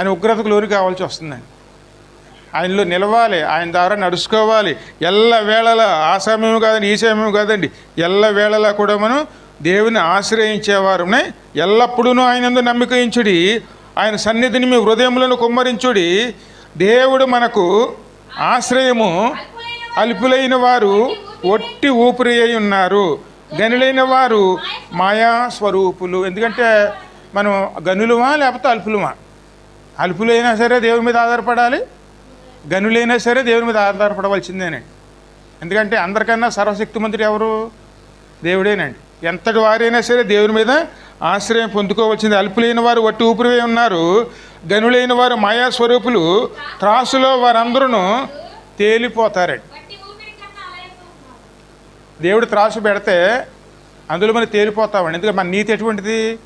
ఆయన ఉగ్రతకు లోని కావాల్సి వస్తుందండి ఆయనలో నిలవాలి ఆయన ద్వారా నడుచుకోవాలి. ఎల్ల వేళలా ఆ సమయం కాదండి ఈ సమయం కాదండి. ఎల్ల వేళలా కూడా మనం దేవుని ఆశ్రయించేవారునే ఎల్లప్పుడూ ఆయన నమ్మకించుడి ఆయన సన్నిధిని మీ హృదయములను కుమ్మరించుడి. దేవుడు మనకు ఆశ్రయము అల్పులైన వారు ఒట్టి ఊపిరి అయి ఉన్నారు. గనులైన వారు మాయా స్వరూపులు. ఎందుకంటే మనం గనులువా లేకపోతే అల్పులువా అల్పులైనా సరే దేవుని మీద ఆధారపడాలి గనులైనా సరే దేవుని మీద ఆధారపడవలసిందేనండి. ఎందుకంటే అందరికన్నా సర్వశక్తిమంతుడు ఎవరు? దేవుడేనండి. ఎంతటి వారైనా సరే దేవుని మీద ఆశ్రయం పొందుకోవాల్సింది. అల్పులైన వారు వట్టి ఊపిరివే ఉన్నారు. గనులైన వారు మాయా స్వరూపులు త్రాసులో వారందరూ తేలిపోతారండి. దేవుడు త్రాసు పెడితే అందులో మనం తేలిపోతామండి. ఎందుకంటే మన నీతి ఎటువంటిది?